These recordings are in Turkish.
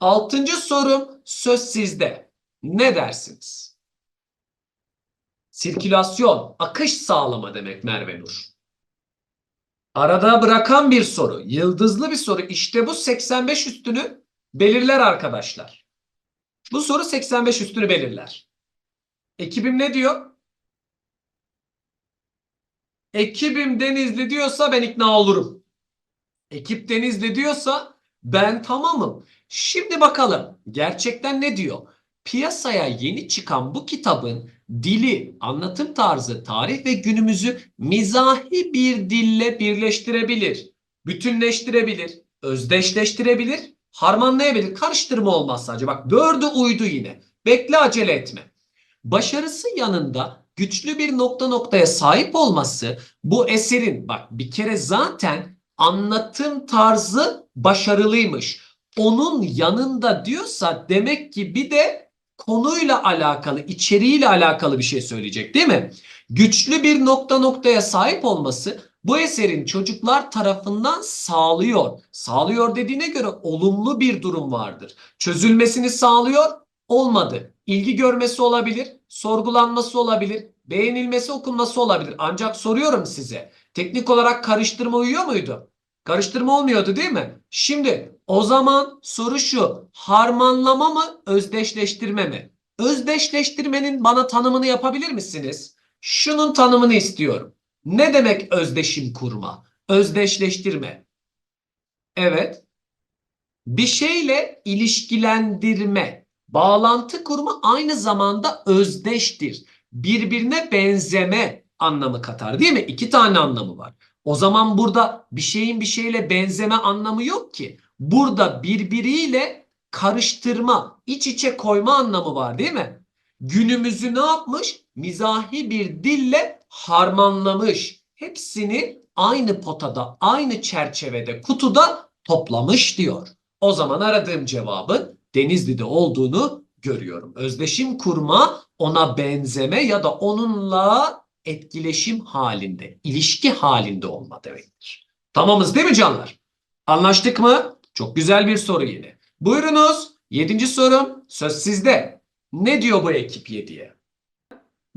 Altıncı sorum söz sizde. Ne dersiniz? Sirkülasyon, akış sağlama demek Merve Nur. Arada bırakan bir soru, yıldızlı bir soru. İşte bu 85 üstünü belirler arkadaşlar. Bu soru 85 üstünü belirler. Ekibim ne diyor? Ekibim Denizli diyorsa ben ikna olurum. Ekip Denizli diyorsa ben tamamım. Şimdi bakalım gerçekten ne diyor? Piyasaya yeni çıkan bu kitabın dili, anlatım tarzı, tarih ve günümüzü mizahi bir dille birleştirebilir, bütünleştirebilir, özdeşleştirebilir, harmanlayabilir. Karıştırma olmaz sadece. Bak dördü uydu yine. Bekle acele etme. Başarısı yanında güçlü bir nokta noktaya sahip olması bu eserin bak bir kere zaten anlatım tarzı başarılıymış. Onun yanında diyorsa demek ki bir de konuyla alakalı, içeriğiyle alakalı bir şey söyleyecek değil mi? Güçlü bir nokta noktaya sahip olması bu eserin çocuklar tarafından sağlıyor. Sağlıyor dediğine göre olumlu bir durum vardır. Çözülmesini sağlıyor, olmadı. İlgi görmesi olabilir, sorgulanması olabilir, beğenilmesi, okunması olabilir. Ancak soruyorum size, teknik olarak karıştırma uyuyor muydu? Karıştırma olmuyordu değil mi? Şimdi o zaman soru şu. Harmanlama mı, özdeşleştirme mi? Özdeşleştirmenin bana tanımını yapabilir misiniz? Şunun tanımını istiyorum. Ne demek özdeşim kurma? Özdeşleştirme. Evet. Bir şeyle ilişkilendirme, bağlantı kurma aynı zamanda özdeştir. Birbirine benzeme anlamı katar değil mi? İki tane anlamı var. O zaman burada bir şeyin bir şeyle benzeme anlamı yok ki. Burada birbiriyle karıştırma, iç içe koyma anlamı var değil mi? Günümüzü ne yapmış? Mizahi bir dille harmanlamış. Hepsini aynı potada, aynı çerçevede, kutuda toplamış diyor. O zaman aradığım cevabın Denizli'de olduğunu görüyorum. Özdeşim kurma, ona benzeme ya da onunla etkileşim halinde, ilişki halinde olma demektir. Tamamız değil mi canlar? Anlaştık mı? Çok güzel bir soru yine. Buyurunuz. Yedinci sorum söz sizde. Ne diyor bu ekip 7'ye?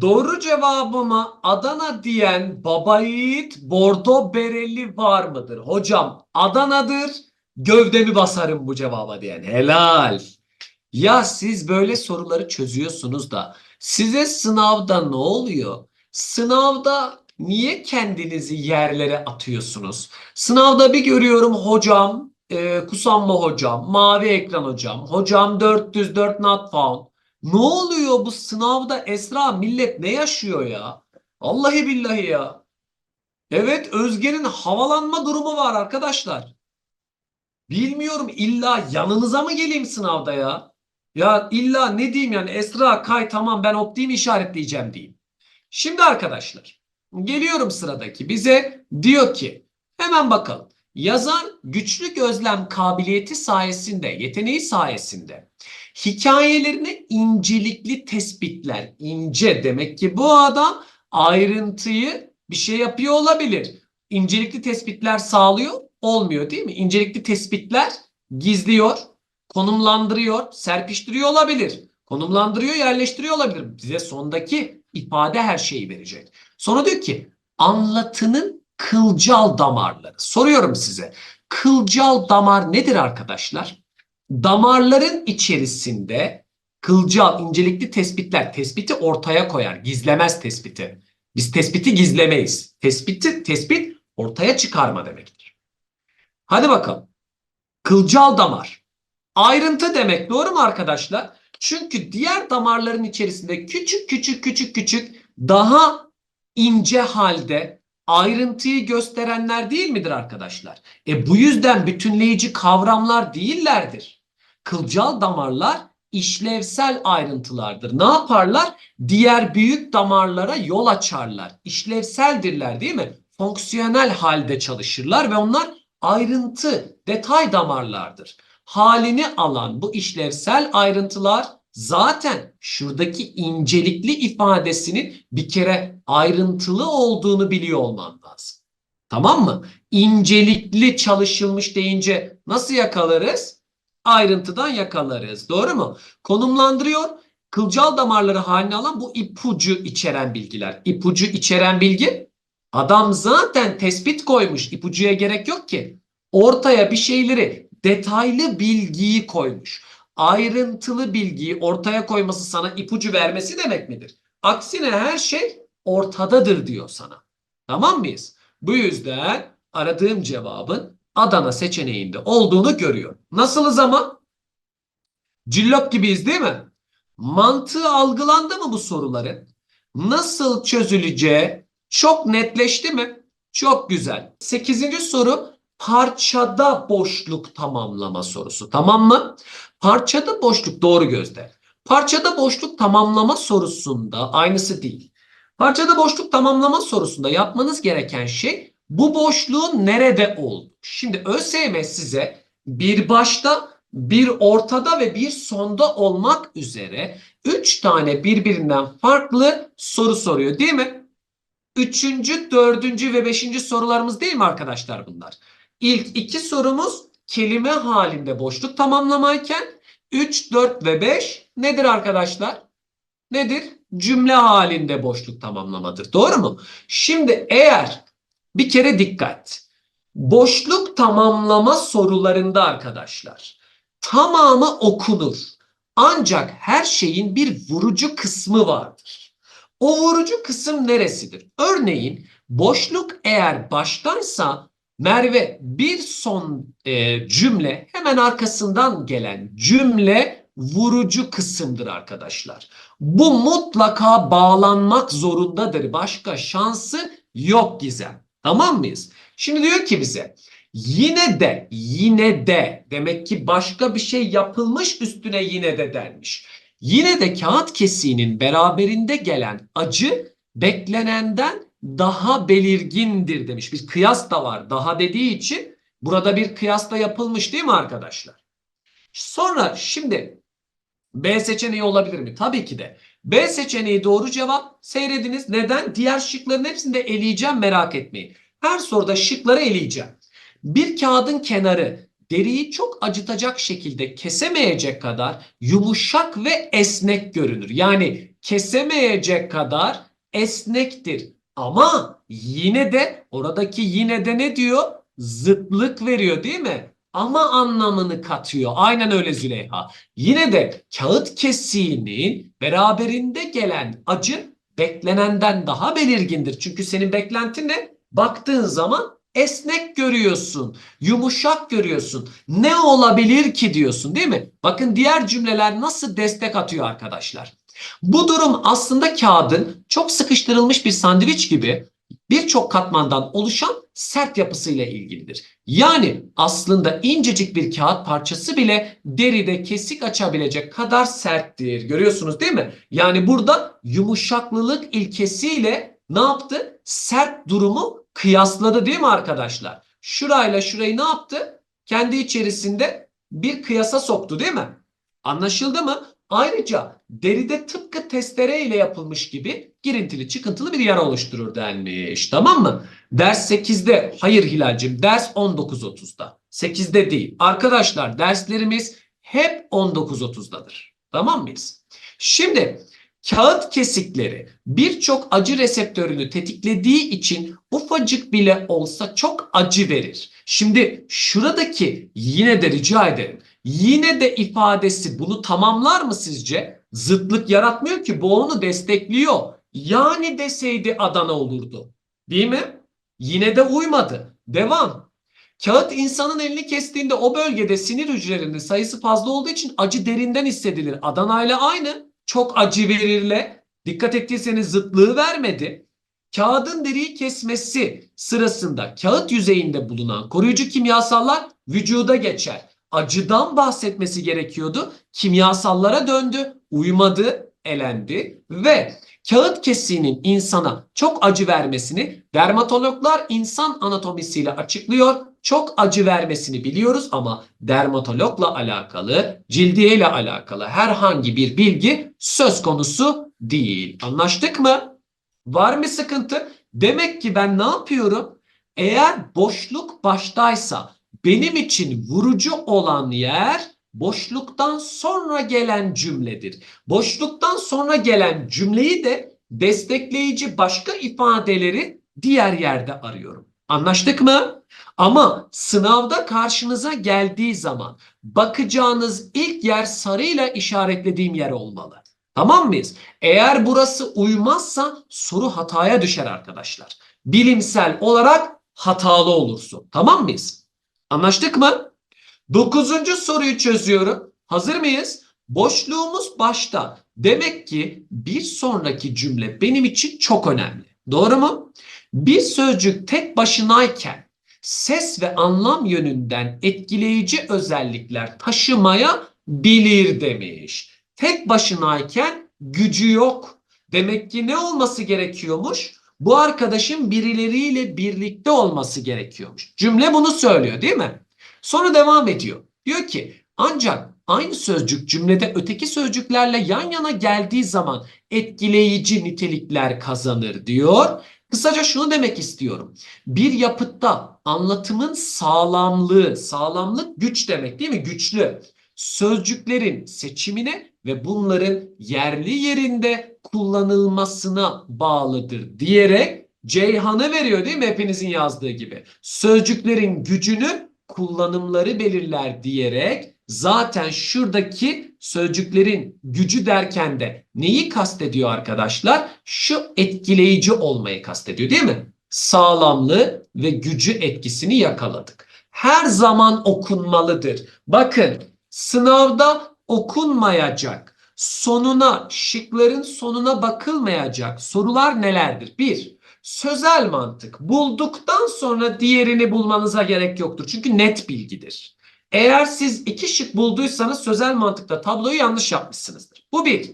Doğru cevabıma Adana diyen baba yiğit bordo bereli var mıdır? Hocam Adana'dır gövdemi basarım bu cevaba diyen. Helal. Ya siz böyle soruları çözüyorsunuz da size sınavda ne oluyor? Sınavda niye kendinizi yerlere atıyorsunuz? Sınavda bir görüyorum hocam, e, kusanma hocam, mavi ekran hocam, hocam 404 not found. Ne oluyor bu sınavda Esra millet ne yaşıyor ya? Vallahi billahi ya. Evet Özge'nin havalanma durumu var arkadaşlar. Bilmiyorum illa yanınıza mı geleyim sınavda ya? Ya illa ne diyeyim yani Esra kay tamam ben optiğimi işaretleyeceğim diyeyim. Şimdi arkadaşlar geliyorum sıradaki bize diyor ki hemen bakalım. Yazar güçlü gözlem kabiliyeti sayesinde, yeteneği sayesinde hikayelerini incelikli tespitler. İnce demek ki bu adam ayrıntıyı bir şey yapıyor olabilir. İncelikli tespitler sağlıyor, olmuyor değil mi? İncelikli tespitler gizliyor, konumlandırıyor, serpiştiriyor olabilir. Konumlandırıyor, yerleştiriyor olabilir. Bize sondaki ifade her şeyi verecek. Sonra diyor ki anlatının kılcal damarları. Soruyorum size. Kılcal damar nedir arkadaşlar? Damarların içerisinde kılcal, incelikli tespitler, tespiti ortaya koyar, gizlemez tespiti. Biz tespiti gizlemeyiz. Tespiti, tespit ortaya çıkarma demektir. Hadi bakalım. Kılcal damar. Ayrıntı demek doğru mu arkadaşlar? Çünkü diğer damarların içerisinde küçük küçük küçük küçük daha ince halde ayrıntıyı gösterenler değil midir arkadaşlar? E bu yüzden bütünleyici kavramlar değillerdir. Kılcal damarlar işlevsel ayrıntılardır. Ne yaparlar? Diğer büyük damarlara yol açarlar. İşlevseldirler değil mi? Fonksiyonel halde çalışırlar ve onlar ayrıntı, detay damarlardır. Halini alan bu işlevsel ayrıntılar zaten şuradaki incelikli ifadesinin bir kere ayrıntılı olduğunu biliyor olman lazım. Tamam mı? İncelikli çalışılmış deyince nasıl yakalarız? ayrıntıdan yakalarız. Doğru mu? Konumlandırıyor. Kılcal damarları haline alan bu ipucu içeren bilgiler. İpucu içeren bilgi adam zaten tespit koymuş. İpucuya gerek yok ki. Ortaya bir şeyleri detaylı bilgiyi koymuş. Ayrıntılı bilgiyi ortaya koyması sana ipucu vermesi demek midir? Aksine her şey ortadadır diyor sana. Tamam mıyız? Bu yüzden aradığım cevabın Adana seçeneğinde olduğunu görüyorum. Nasılız ama? Cillop gibiyiz değil mi? Mantığı algılandı mı bu soruların? Nasıl çözüleceği çok netleşti mi? Çok güzel. Sekizinci soru parçada boşluk tamamlama sorusu. Tamam mı? Parçada boşluk doğru gözde. Parçada boşluk tamamlama sorusunda aynısı değil. Parçada boşluk tamamlama sorusunda yapmanız gereken şey bu boşluğun nerede olduğu. Şimdi ÖSYM size bir başta, bir ortada ve bir sonda olmak üzere 3 tane birbirinden farklı soru soruyor değil mi? Üçüncü, dördüncü ve beşinci sorularımız değil mi arkadaşlar bunlar? İlk iki sorumuz kelime halinde boşluk tamamlamayken 3, 4 ve 5 nedir arkadaşlar? Nedir? Cümle halinde boşluk tamamlamadır. Doğru mu? Şimdi eğer bir kere dikkat. Boşluk tamamlama sorularında arkadaşlar tamamı okunur. Ancak her şeyin bir vurucu kısmı vardır. O vurucu kısım neresidir? Örneğin boşluk eğer baştaysa Merve bir son e, cümle hemen arkasından gelen cümle vurucu kısımdır arkadaşlar. Bu mutlaka bağlanmak zorundadır. Başka şansı yok Gizem. Tamam mıyız? Şimdi diyor ki bize yine de yine de demek ki başka bir şey yapılmış üstüne yine de denmiş. Yine de kağıt kesiğinin beraberinde gelen acı beklenenden daha belirgindir demiş. Bir kıyas da var. Daha dediği için burada bir kıyas da yapılmış değil mi arkadaşlar? Sonra şimdi B seçeneği olabilir mi? Tabii ki de. B seçeneği doğru cevap. Seyrediniz. Neden? Diğer şıkların hepsini de eleyeceğim merak etmeyin. Her soruda şıkları eleyeceğim. Bir kağıdın kenarı deriyi çok acıtacak şekilde kesemeyecek kadar yumuşak ve esnek görünür. Yani kesemeyecek kadar esnektir. Ama yine de oradaki yine de ne diyor? Zıtlık veriyor değil mi? Ama anlamını katıyor. Aynen öyle Züleyha. Yine de kağıt kesiğinin beraberinde gelen acı beklenenden daha belirgindir. Çünkü senin beklentin ne? Baktığın zaman esnek görüyorsun, yumuşak görüyorsun. Ne olabilir ki diyorsun değil mi? Bakın diğer cümleler nasıl destek atıyor arkadaşlar. Bu durum aslında kağıdın çok sıkıştırılmış bir sandviç gibi birçok katmandan oluşan sert yapısıyla ilgilidir. Yani aslında incecik bir kağıt parçası bile deride kesik açabilecek kadar serttir. Görüyorsunuz değil mi? Yani burada yumuşaklılık ilkesiyle ne yaptı? Sert durumu kıyasladı değil mi arkadaşlar? Şurayla şurayı ne yaptı? Kendi içerisinde bir kıyasa soktu değil mi? Anlaşıldı mı? Ayrıca deride tıpkı testere ile yapılmış gibi girintili çıkıntılı bir yara oluşturur denmiş. Tamam mı? Ders 8'de. Hayır Hilal'cim ders 19.30'da. 8'de değil. Arkadaşlar derslerimiz hep 19.30'dadır. Tamam mıyız? Şimdi kağıt kesikleri birçok acı reseptörünü tetiklediği için ufacık bile olsa çok acı verir. Şimdi şuradaki yine de rica ederim. Yine de ifadesi bunu tamamlar mı sizce? Zıtlık yaratmıyor ki bu onu destekliyor. Yani deseydi Adana olurdu. Değil mi? Yine de uymadı. Devam. Kağıt insanın elini kestiğinde o bölgede sinir hücrelerinin sayısı fazla olduğu için acı derinden hissedilir. Adana ile aynı. Çok acı verirle. Dikkat ettiyseniz zıtlığı vermedi. Kağıdın deriyi kesmesi sırasında kağıt yüzeyinde bulunan koruyucu kimyasallar vücuda geçer. Acıdan bahsetmesi gerekiyordu. Kimyasallara döndü, uymadı, elendi ve kağıt kesiğinin insana çok acı vermesini dermatologlar insan anatomisiyle açıklıyor. Çok acı vermesini biliyoruz ama dermatologla alakalı, cildiye ile alakalı herhangi bir bilgi söz konusu değil. Anlaştık mı? Var mı sıkıntı? Demek ki ben ne yapıyorum? Eğer boşluk baştaysa benim için vurucu olan yer boşluktan sonra gelen cümledir. Boşluktan sonra gelen cümleyi de destekleyici başka ifadeleri diğer yerde arıyorum. Anlaştık mı? Ama sınavda karşınıza geldiği zaman bakacağınız ilk yer sarıyla işaretlediğim yer olmalı. Tamam mıyız? Eğer burası uymazsa soru hataya düşer arkadaşlar. Bilimsel olarak hatalı olursun. Tamam mıyız? Anlaştık mı? Dokuzuncu soruyu çözüyorum. Hazır mıyız? Boşluğumuz başta. Demek ki bir sonraki cümle benim için çok önemli. Doğru mu? Bir sözcük tek başınayken ses ve anlam yönünden etkileyici özellikler taşımaya bilir demiş. Tek başınayken gücü yok. Demek ki ne olması gerekiyormuş? Bu arkadaşın birileriyle birlikte olması gerekiyormuş. Cümle bunu söylüyor değil mi? Sonra devam ediyor. Diyor ki ancak aynı sözcük cümlede öteki sözcüklerle yan yana geldiği zaman etkileyici nitelikler kazanır diyor. Kısaca şunu demek istiyorum. Bir yapıtta anlatımın sağlamlığı, sağlamlık güç demek değil mi? Güçlü. Sözcüklerin seçimine ve bunların yerli yerinde kullanılmasına bağlıdır diyerek Ceyhan'ı veriyor değil mi? Hepinizin yazdığı gibi. Sözcüklerin gücünü kullanımları belirler diyerek zaten şuradaki sözcüklerin gücü derken de neyi kastediyor arkadaşlar? Şu etkileyici olmayı kastediyor değil mi? Sağlamlığı ve gücü etkisini yakaladık. Her zaman okunmalıdır. Bakın sınavda okunmayacak. Sonuna, şıkların sonuna bakılmayacak sorular nelerdir? Bir, sözel mantık. Bulduktan sonra diğerini bulmanıza gerek yoktur. Çünkü net bilgidir. Eğer siz iki şık bulduysanız sözel mantıkta tabloyu yanlış yapmışsınızdır. Bu bir.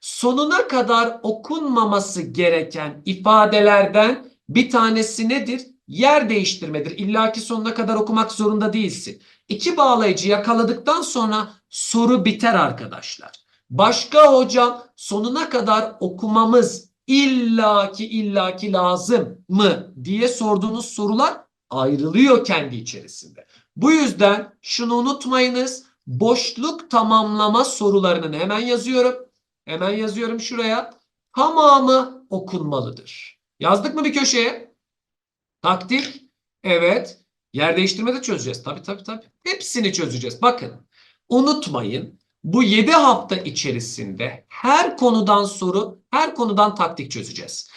Sonuna kadar okunmaması gereken ifadelerden bir tanesi nedir? Yer değiştirmedir. İlla ki sonuna kadar okumak zorunda değilsin. İki bağlayıcı yakaladıktan sonra soru biter arkadaşlar. Başka hocam sonuna kadar okumamız illaki illaki lazım mı diye sorduğunuz sorular ayrılıyor kendi içerisinde. Bu yüzden şunu unutmayınız. Boşluk tamamlama sorularının hemen yazıyorum. Hemen yazıyorum şuraya. Tamamı okunmalıdır. Yazdık mı bir köşeye? Taktik. Evet. Yer değiştirme de çözeceğiz. Tabii tabii tabii. Hepsini çözeceğiz. Bakın. Unutmayın. Bu 7 hafta içerisinde her konudan soru, her konudan taktik çözeceğiz.